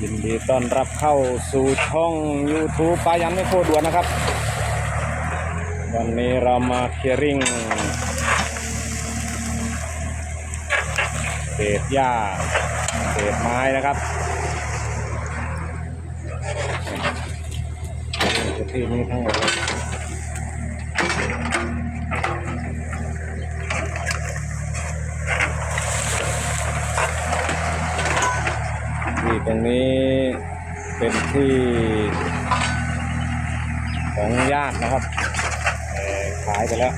ยินดีต้อนรับเข้าสู่ช่อง YouTube ปายันไม่โคด่วนนะครับ วันนี้เรามาเคลียร์ริ่งเศษหญ้าเศษไม้นะครับที่นี้ทั้งหมด นี้เป็นที่ของญาตินะครับขายไปแล้ว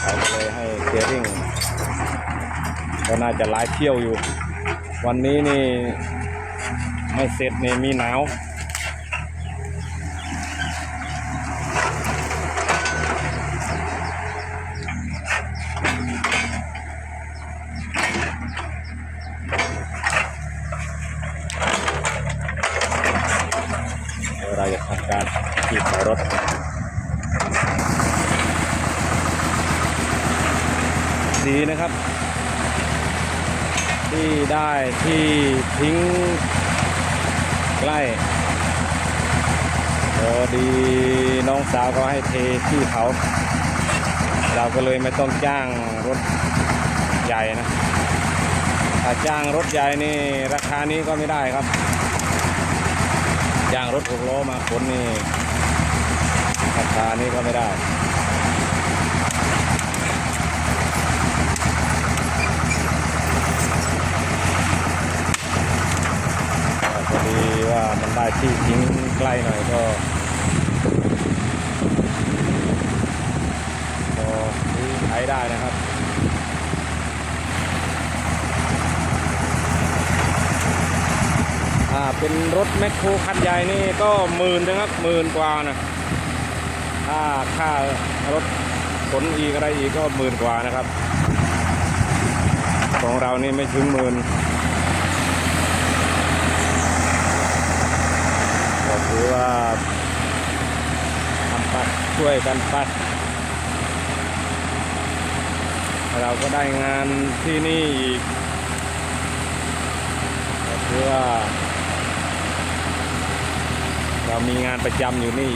เขาก็เลยให้เคียร์ริ่งก็น่าจะหลายเที่ยวอยู่ วันนี้นี่ไม่เสร็จนี่มีหนาว เราจะทำการขี่ขอรถดีนะครับ ที่ได้ที่ทิ้งใกล้พอดีน้องสาวก็ให้เทที่เขา เราก็เลยไม่ต้องจ้างรถใหญ่นะถ้าจ้างรถใหญ่นี่ราคานี้ก็ไม่ได้ครับ จ้างรถหกล้อมาขนนี่ราคานี้ก็ไม่ได้พอดีว่ามันได้ที่ทิ้งใกล้หน่อยก็พอซื้อใช้ได้นะครับ ถ้า เป็นรถแมคโครคันใหญ่นี่ก็หมื่นนะครับหมื่นกว่านะถ้าค่ารถขนอีกอะไรอีกก็หมื่นกว่านะครับ ของเรานี่ไม่ถึงหมื่นก็ถือว่าทำปัดช่วยกันปัด เราก็ได้งานที่นี่อีกถือว่า เรามีงานประจำอยู่นี่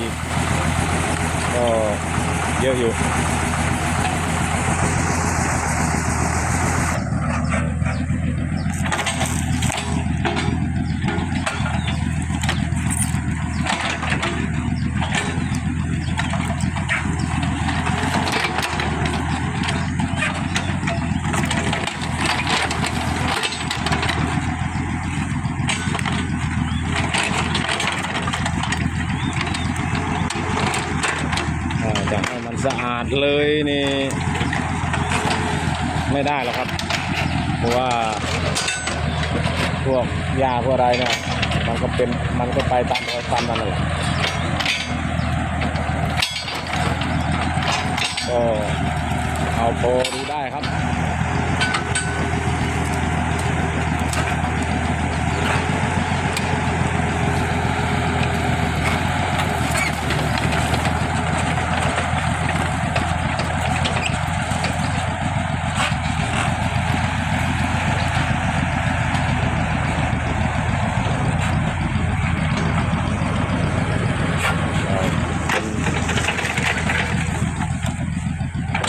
ก็เยอะอยู่ อ่าจะให้มันสะอาด เลยนี่ไม่ได้หรอกครับ เพราะว่าพวกยาพวกอะไรเนี่ยมันก็เป็นมันก็ไปตามรอยฟันมันนั่นแหละก็เอาโปรดูได้ครับ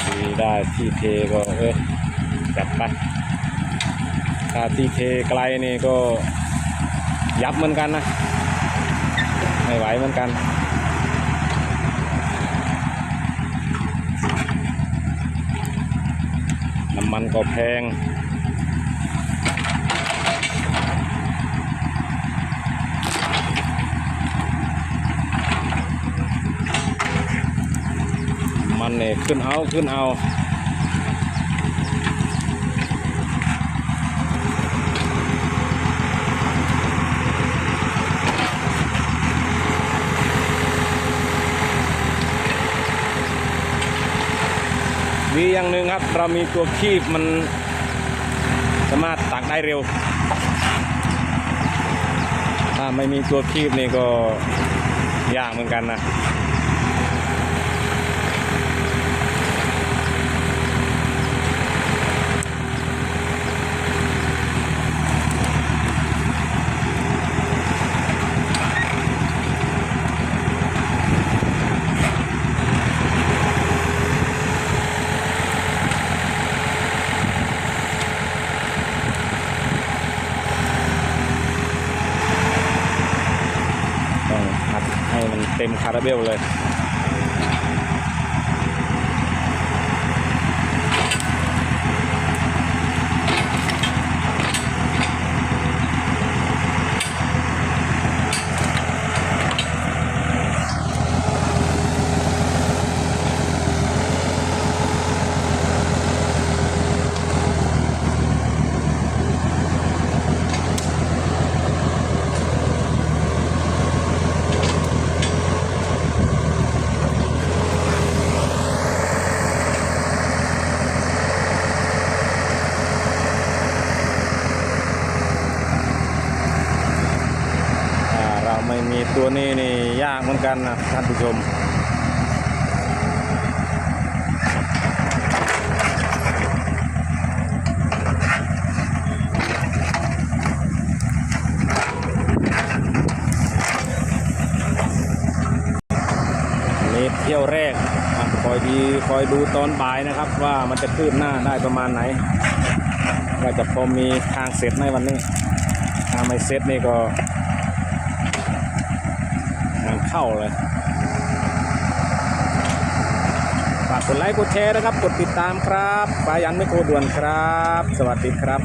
พอดีได้ ที่เทก็เออจัดไปถ้าที่เทไกลนี่ก็ยับเหมือนกันนะ ไม่ไหวเหมือนกันน้ำมันก็แพงมันเนี่ยขึ้นเอาขึ้นเอา มีอย่างหนึ่งครับ เรามีตัวคีบมันสามารถตักได้เร็ว ถ้าไม่มีตัวคีบนี่ก็ยากเหมือนกันนะ ต็มคาราเบลเลย ตัวนี้นี่ยากเหมือนกันนะท่านผู้ชมนี่เที่ยวแรกคอยดีคอยดูตอนบ่ายนะครับ ว่ามันจะคืบหน้าได้ประมาณไหนว่าจะพอมีทางเสร็จไหมวันนี้ถ้าไม่เสร็จนี่ก็ เข้าเลยฝากกดไลค์กดแชร์นะครับ กดติดตามครับปายันไม่โคด่วนครับ สวัสดีครับ